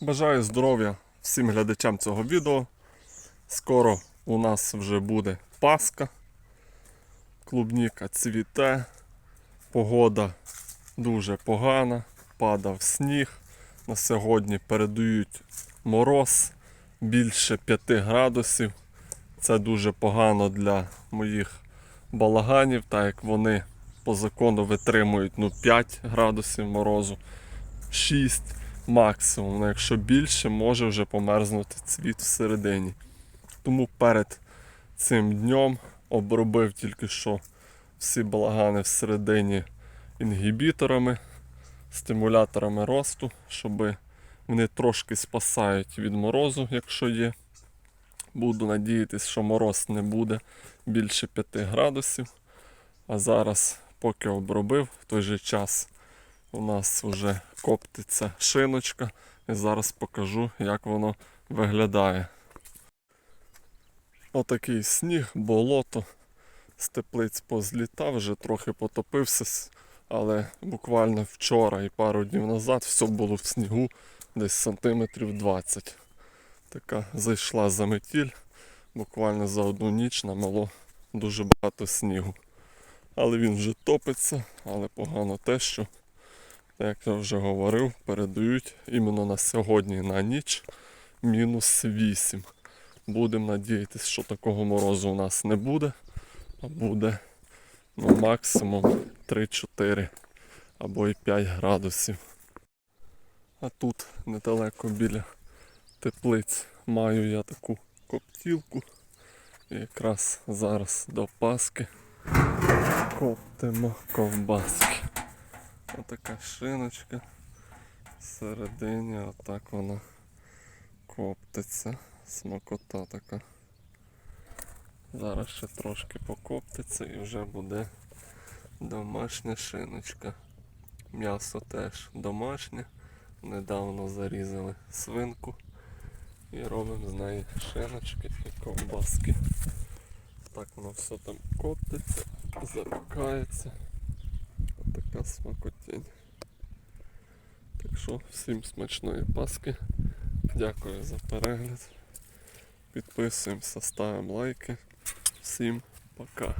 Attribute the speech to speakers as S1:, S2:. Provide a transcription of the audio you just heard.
S1: Бажаю здоров'я всім глядачам цього відео. Скоро у нас вже буде Пасха. Клубніка цвіте, погода дуже погана, падав сніг. На сьогодні передають мороз більше 5 градусів. Це дуже погано для моїх балаганів, так як вони по закону витримують ну, 5 градусів морозу, 6 максимум. Ну, якщо більше, може вже померзнути цвіт всередині. Тому перед цим днем обробив тільки що всі балагани всередині інгібіторами, стимуляторами росту, щоб вони трошки спасають від морозу, якщо є. Буду надіятися, що мороз не буде більше 5 градусів. А зараз, поки обробив, в той же час у нас вже коптиться шиночка. І зараз покажу, як воно виглядає. Отакий сніг, болото з теплиць позлітав, вже трохи потопився, але буквально вчора і пару днів назад все було в снігу десь сантиметрів 20. Така зайшла заметіль, буквально за одну ніч намело дуже багато снігу. Але він вже топиться, але погано те, що, як я вже говорив, передають іменно на сьогодні на ніч мінус 8. Будемо надіятися, що такого морозу у нас не буде, а буде ну, максимум 3-4 або і 5 градусів. А тут недалеко біля теплиць маю я таку коптілку. І якраз зараз до Паски коптимо ковбаски. Отака шиночка. Всередині отак вона коптиться. Смакота така. Зараз ще трошки покоптиться і вже буде домашня шиночка. М'ясо теж домашнє. Недавно зарізали свинку і робимо з неї шиночки і ковбаски. Так воно все там коптиться, запікається. Отака смакотінь. Так що всім смачної паски. Дякую за перегляд. Підписуємося, ставимо лайки. Всім пока.